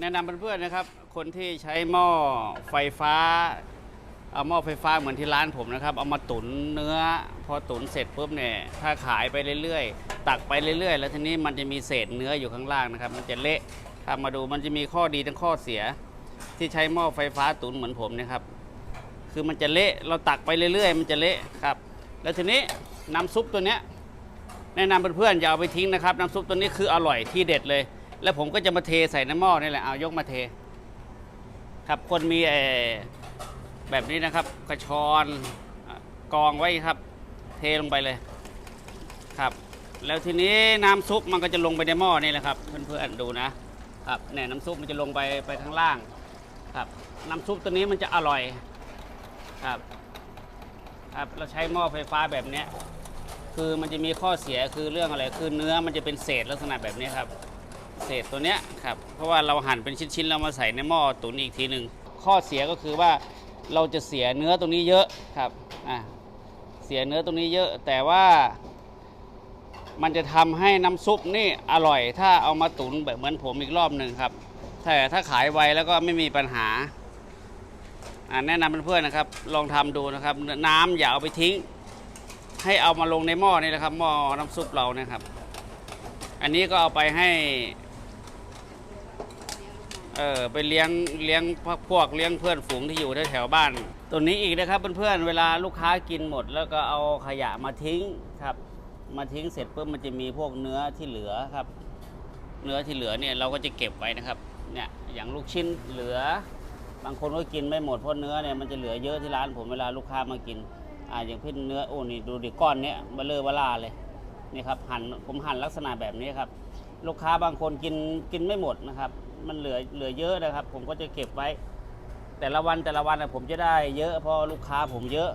แนะนำเพื่อนๆนะครับ คนที่ใช้หม้อไฟฟ้าเอาหม้อไฟฟ้าเหมือนที่ร้านผมนะครับ เอามาตุ๋นเนื้อ พอตุ๋นเสร็จปุ๊บเนี่ยถ้าขายไปเรื่อยๆ ตักไปเรื่อยๆ แล้วทีนี้มันจะมีเศษเนื้ออยู่ข้างล่างนะครับ มันจะเละถ้ามาดูมันจะมีข้อดีทั้งข้อเสีย ที่ใช้หม้อไฟฟ้าตุ๋นเหมือนผมเนะครับ คือมันจะเละเราตักไปเรื่อยๆ มันจะเละครับ แล้วทีนี้น้ำซุปตัวเนี้ยแนะนำเพื่อนๆอย่าเอาไปทิ้งนะครับน้ำซุปตัวนี้คืออร่อยที่เด็ดเลย แล้วผมก็จะมาเทใส่ในหม้อนี่แหละเอายกมาเท ครับคนมีเอ่อแบบนี้นะครับ กระชอนกองไว้ครับ เทลงไปเลยครับ แล้วทีนี้น้ำซุปมันก็จะลงไปในหม้อนี่แหละครับ เพื่อนๆดูนะครับเนี่ยน้ำซุปมันจะลงไปไปข้างล่างครับ น้ำซุปตัวนี้มันจะอร่อยครับครับเราใช้หม้อไฟฟ้าแบบเนี้ยคือมันจะมีข้อเสียคือเรื่องอะไรคือเนื้อมันจะเป็นเศษลักษณะแบบนี้ครับ เศษตัวเนี้ยครับเพราะว่าเราหั่นเป็นชิ้นๆแล้วมาใส่ในหม้อตุ๋นอีกทีหนึ่งข้อเสียก็คือว่าเราจะเสียเนื้อตรงนี้เยอะครับอ่าเสียเนื้อตรงนี้เยอะ แต่ว่ามันจะทำให้น้ำซุปนี่อร่อย ถ้าเอามาตุ๋นแบบเหมือนผมอีกรอบหนึ่งครับแต่ถ้าขายไวแล้วก็ไม่มีปัญหาอ่าแนะนำเพื่อนๆนะครับ ลองทำดูนะครับ น้ำอย่าเอาไปทิ้ง ให้เอามาลงในหม้อนี่แหละครับหม้อน้ำซุปเรานะครับ อันนี้ก็เอาไปให้ เออไปเลี้ยงเลี้ยงพวกพวกเลี้ยงเพื่อนฝูงที่อยู่แถวๆบ้าน ตัวนี้อีกนะครับเพื่อนๆเวลาลูกค้ากินหมด แล้วก็เอาขยะมาทิ้งครับ มาทิ้งเสร็จปุ๊บมันจะมีพวกเนื้อที่เหลือครับ เนื้อที่เหลือเนี่ยเราก็จะเก็บไว้นะครับเนี่ยอย่างลูกชิ้นเหลือ บางคนก็กินไม่หมดเพราะเนื้อเนี่ยมันจะเหลือเยอะที่ร้านผมเวลาลูกค้ามากินอ่าอย่างเพี่นเนื้อโอ้นี่ดูดิก้อนเนี้ยเบลเลอร์บลาเลยนี่ครับหั่นผมหั่นลักษณะแบบนี้ครับ ลูกค้าบางคนกินกินไม่หมดนะครับ มันเหลือเหลือเยอะนะครับ ผมก็จะเก็บไว้ แต่ละวันแต่ละวันนะผมจะได้เยอะเพราะลูกค้าผมเยอะ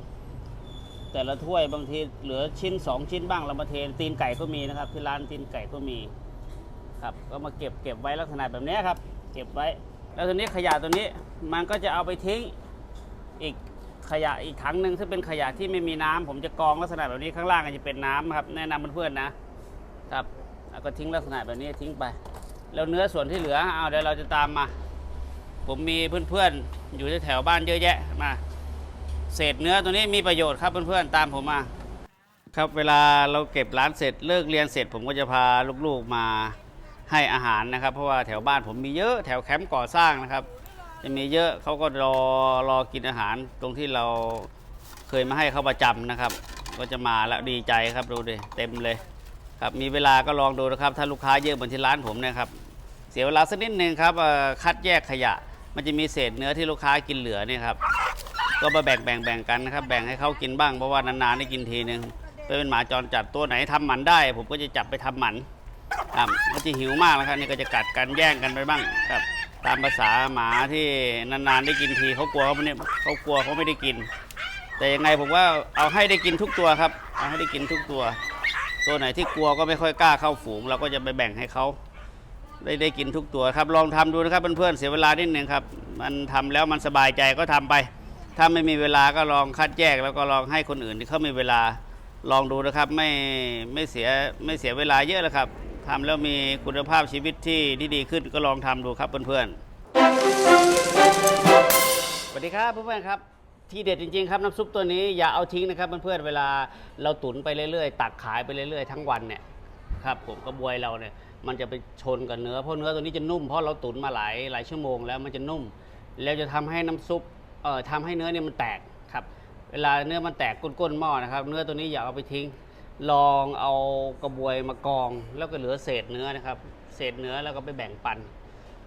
แต่ละถ้วยบางทีเหลือชิ้นสองชิ้นบ้างเรามาเทตีนไก่ก็มีนะครับ ที่ร้านตีนไก่ก็มีครับก็มาเก็บเก็บไว้ลักษณะแบบนี้ครับ เก็บไว้ แล้วทีนี้ขยะตัวนี้มันก็จะเอาไปทิ้งอีกขยะอีกถังหนึ่งซึ่งเป็นขยะที่ไม่มีน้ำผมจะกองลักษณะแบบนี้ข้างล่างก็จะเป็นน้ำครับแนะนำเพื่อนๆนะครับแล้วก็ทิ้งลักษณะแบบนี้ทิ้งไป แล้วเนื้อส่วนที่เหลือเอาเดี๋ยวเราจะตามมา ผมมีเพื่อนๆอยู่แถวบ้านเยอะแยะมาเศษเนื้อตัวนี้มีประโยชน์ครับเพื่อนๆตามผมมา ครับเวลาเราเก็บร้านเสร็จเลิกเรียนเสร็จ ผมก็จะพาลูกๆมาให้อาหารนะครับ เพราะว่าแถวบ้านผมมีเยอะแถวแคมป์ก่อสร้างนะครับ จะมีเยอะเขาก็รอรอกินอาหารตรงที่เราเคยมาให้เขาประจำนะครับ ก็จะมาแล้วดีใจครับดูดิเต็มเลยครับมีเวลาก็ลองดูนะครับ ถ้าลูกค้าเยอะเหมือนที่ร้านผมนะครับ สียเวลาสักนิดนึงครับคัดแยกขยะ มันจะมีเศษเนื้อที่ลูกค้ากินเหลือเนี่ยครับก็มาแบ่งแบ่งแบ่งกันนะครับแบ่งให้เขากินบ้างเพราะว่านานๆได้กินทีนึงไปเป็นหมาจรจัดตัวไหนทำหมันได้ ผมก็จะจับไปทำหมันครับก็จะหิวมากนะครับนี่ก็จะกัดกันแย่งกันไปบ้างครับ ตามภาษาหมาที่นานๆได้กินทีเขากลัวเขาเนี่ยเขากลัวเขาไม่ได้กิน แต่ยังไงผมว่าเอาให้ได้กินทุกตัวครับเอาให้ได้กินทุกตัว ตัวไหนที่กลัวก็ไม่ค่อยกล้าเข้าฝูง เราก็จะไปแบ่งให้เขา ได้ได้กินทุกตัวครับลองทำดูนะครับเพื่อนๆเสียเวลานิดนึงครับ มันทำแล้วมันสบายใจก็ทำไป ถ้าไม่มีเวลาก็ลองคัดแยกแล้วก็ลองให้คนอื่นที่เขามีเวลาลองดูนะครับไม่ไม่เสียไม่เสียเวลาเยอะแล้วครับทำแล้วมีคุณภาพชีวิตที่ที่ดีขึ้นก็ลองทำดูครับเพื่อนๆสวัสดีครับเพื่อนๆครับที่เด็ดจริงๆครับน้ำซุปตัวนี้อย่าเอาทิ้งนะครับเพื่อนๆเวลาเราตุ๋นไปเรื่อยๆ ตักขายไปเรื่อยๆ ทั้งวันเนี่ย ครับผมกระบวยเราเนี่ยมันจะไปชนกับเนื้อเพราะเนื้อตัวนี้จะนุ่มเพราะเราตุ๋นมาหลายหลายชั่วโมงแล้วมันจะนุ่ม แล้วจะทำให้น้ำซุปเอ่อทำให้เนื้อเนี่ยมันแตกครับ เวลาเนื้อมันแตกก้นๆหม้อนะครับ เนื้อตัวนี้อย่าเอาไปทิ้ง ลองเอากระบวยมากอง แล้วก็เหลือเศษเนื้อนะครับ เศษเนื้อแล้วก็ไปแบ่งปัน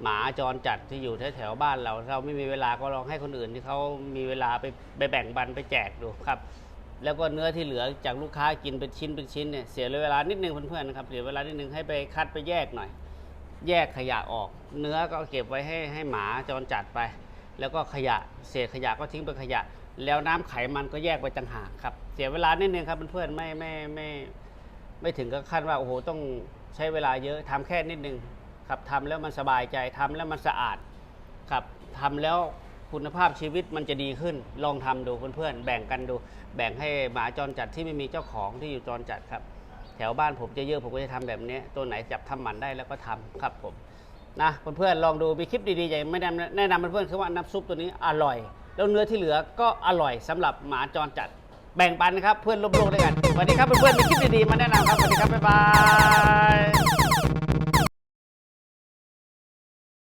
หมาจรจัดที่อยู่แถวๆบ้านเราถ้าเราไม่มีเวลาก็ลองให้คนอื่นที่เขามีเวลาไปไปแบ่งปันไปแจกดูครับ แล้วก็เนื้อที่เหลือจากลูกค้ากินเป็นชิ้นเป็นชิ้นเนี่ยเสียเวลานิดนึงเพื่อนๆนะครับเสียเวลานิดนึงให้ไปคัดไปแยกหน่อย แยกขยะออก เนื้อก็เก็บไว้ให้ให้หมาจรจัดไป แล้วก็ขยะเศษขยะก็ทิ้งไปขยะ แล้วน้ำไขมันก็แยกไปต่างหากครับ เสียเวลานิดนึงครับเพื่อนๆไม่ไม่ไม่ไม่ถึงกับขั้นว่าโอ้โหต้องใช้เวลาเยอะทำแค่นิดนึงครับทำแล้วมันสบายใจทำแล้วมันสะอาดครับทำแล้ว คุณภาพชีวิตมันจะดีขึ้น ลองทำดูเพื่อนๆแบ่งกันดู แบ่งให้หมาจรจัดที่ไม่มีเจ้าของที่อยู่จรจัดครับ แถวบ้านผมจะเยอะผมก็จะทำแบบนี้ ตัวไหนจับทำหมันได้แล้วก็ทำครับผมนะเพื่อนๆลองดูมีคลิปดีๆอย่ไม่แนะนำเพื่อนๆคือว่าน้ำซุปตัวนี้อร่อย แล้วเนื้อที่เหลือก็อร่อยสำหรับหมาจรจัด แบ่งปันนะครับเพื่อนร่วมโลกด้วยกันสวัสดีครับเพื่อนๆมีคลิปดีๆมาแนะนำครับสวัสดีครับบ๊ายบาย